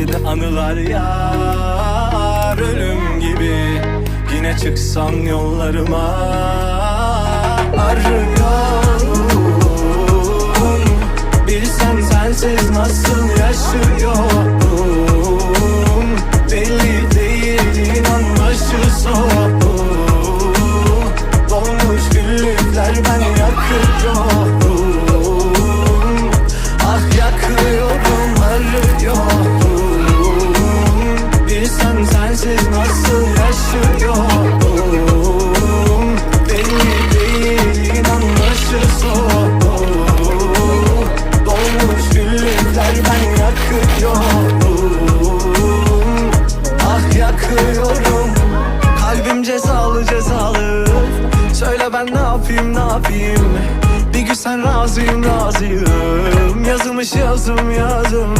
gibi de anılar yar Ölüm gibi. Yine çıksan yollarıma Arıyorum Bilsen sensiz nasıl sensiz nasıl yaşıyorum. Belli değil inan başı soğuk Dolmuş güllükler ben yakıyorum. Ah yakıyorum. Kalbim cezalı cezalı. Söyle ben ne yapayım ne yapayım? Bir gün sen razıyım razıyım. Yazılmış yazım yazım